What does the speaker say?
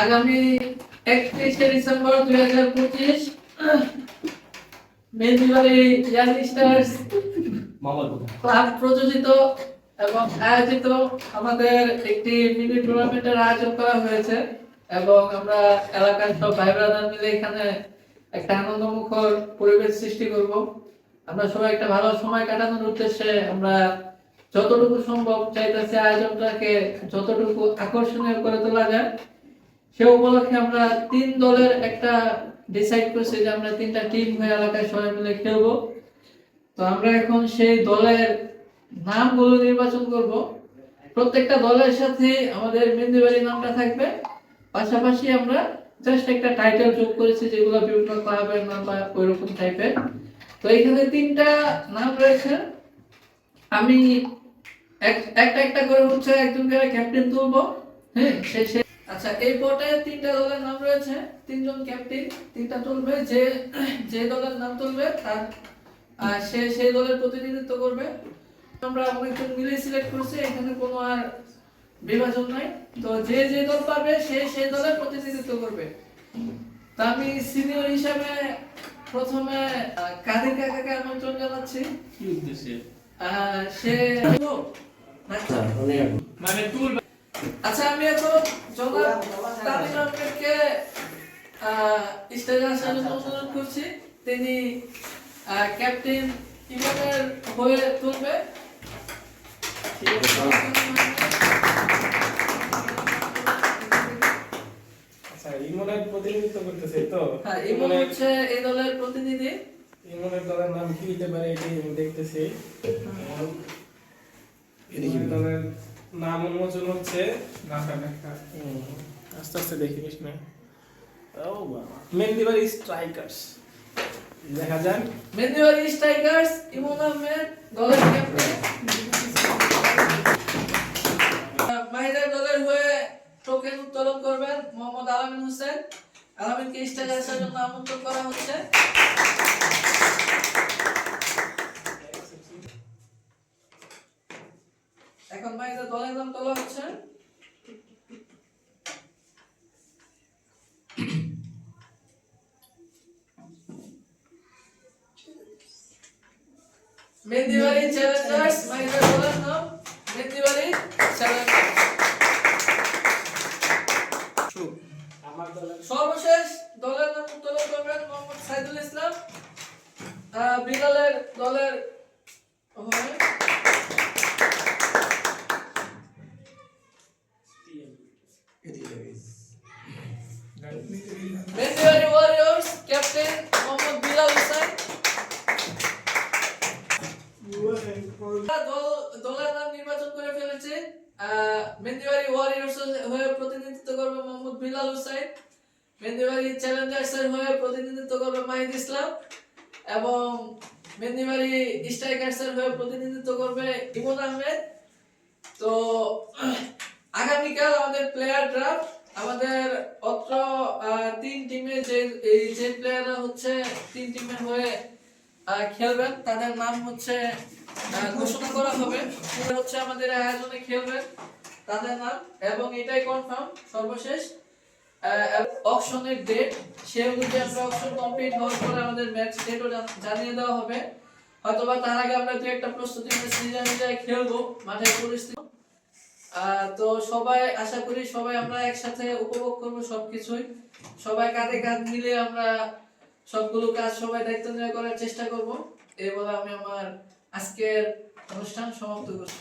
আগামী একত্রিশে ডিসেম্বর দুই হাজার পঁচিশ ক্লাব প্রযোজিত এবং আয়োজিত আমাদের একটি মিনি টুর্নামেন্টের আয়োজন করা হয়েছে এবং আমরা এলাকার সব ভাই ব্রাদার মিলে এখানে একটা আনন্দমুখর পরিবেশ সৃষ্টি করব। আমরা সবাই একটা ভালো সময় কাটানোর উদ্দেশ্যে আমরা যতটুকু সম্ভব চাইতেছি আয়োজনটাকে যতটুকু আকর্ষণীয় করে তোলা যায়, সে উপলক্ষে আমরা তিন দলের একটা ডিসাইড করছি যে আমরা তিনটা টিম হয়ে এলাকায় সবাই মিলে খেলব। তো আমরা এখন সেই দলের নামগুলো নির্বাচন করব। প্রত্যেকটা দলের সাথে আমাদের মেহেন্দিবাড়ি নামটা থাকবে। পাশাপাশি আমরা জাস্ট একটা টাইটেল যোগ করেছি যেগুলো বিভিন্ন ক্লাবের নাম বা ওইরকম টাইপের তো এখানে তিনটা নাম রয়েছে। আমি একটা একটা করে হচ্ছে একজন করে ক্যাপ্টেন তুলবো। হ্যাঁ সে সে। আচ্ছা এই পটে তিনটা দলের নাম রয়েছে। তিনজন ক্যাপ্টেন তিনটা তুলবে। যে যে দলের নাম তুলবে তার সে সেই দলের প্রতিনিধিত্ব করবে। আমরা অনেকজন মিলে সিলেক্ট করছি এখানে কোনো আর বিভাজন নাই। তো যে যে দল পাবে সে সেই দলের প্রতিনিধিত্ব করবে। তা আমি সিনিয়র হিসাবে প্রথমে কাদের কাকাকে আমন্ত্রণ জানাচ্ছি? কি উদ্দেশ্যে? সে মানে টুল আচ্ছা আমি এখন স্টেজে আসার জন্য অনুরোধ করছি। তিনি ক্যাপ্টেন ইমামের হয়ে তুলবে। আচ্ছা ইমনের প্রতিনিধিত্ব করতেছে তো? হ্যাঁ ইমন হচ্ছে এই দলের প্রতিনিধি। ইমনের দলের নাম কি হতে পারে এটি দেখতেছি। দলের নাম উন্মোচন হচ্ছে আস্তে আস্তে দেখি না। ও বাবা। মেন্দিবাড়ি স্ট্রাইকার্স। দেখা যাক। মেদিবাড়ি স্ট্রাইকার্স ইমন আহমেদ দলের ক্যাপ্টেন মাহিদার দলের হয়ে টোকেন উত্তোলন করবেন মোহাম্মদ আলামিন হোসেন। আলামিনকে স্টেজে আসার জন্য আমন্ত্রণ করা হচ্ছে। এখন মাহিদার দলের নাম তোলা হচ্ছে। চ্যালেঞ্জার্স দলের চ্যালেঞ্জার্স সর্বশেষ দলের নাম উত্তোলন সাইদুল ইসলাম। বিড়ালের দলের মেদিবাড়ি ওয়ারিয়র্স ক্যাপ্টেন মোহাম্মদ বিলাল হোসেন দল- দলের নাম নির্বাচন করে মেদিবাড়ি ওয়ারিয়র্স হয়ে প্রতিনিধিত্ব করবে মোহাম্মদ বিলাল হোসেন মেদিবাড়ি চ্যালেঞ্জার্স এর হয়ে প্রতিনিধিত্ব করবে মাহিদ ইসলাম এবং মেদিবাড়ি স্ট্রাইকার্স এর হয়ে প্রতিনিধিত্ব করবে ইমন আহমেদ। তো, আগামীকাল আমাদের প্লেয়ার ড্রাফট আমাদের অত্র তিন টিমে যে, এই যে প্লেয়াররা হচ্ছে, তিন টিমের হয়ে খেলবেন। তাদের নাম হচ্ছে ঘোষণা করা হবে। হচ্ছে আমাদের আয়োজনে খেলবেন তাদের নাম, এবং এটাই কনফার্ম সর্বশেষ। অকশনের ডেট সে অনুযায়ী আমরা অকশন কমপ্লিট হওয়ার পরে আমাদের ম্যাচ ডেটও জানিয়ে দেওয়া হবে। হয়তোবা তার আগে আমরা দু একটা প্রস্তুতি নিজে নিজে খেলব মাঠের পরিস্থিতি। তো সবাই, আশা করি সবাই আমরা একসাথে উপভোগ করব সবকিছুই। সবাই কাঁধে কাঁধ মিলে আমরা সবগুলো কাজ সবাই দায়িত্ব নিয়ে করার চেষ্টা করব। এই বলে আমি আমার আজকের অনুষ্ঠান সমাপ্ত করছি।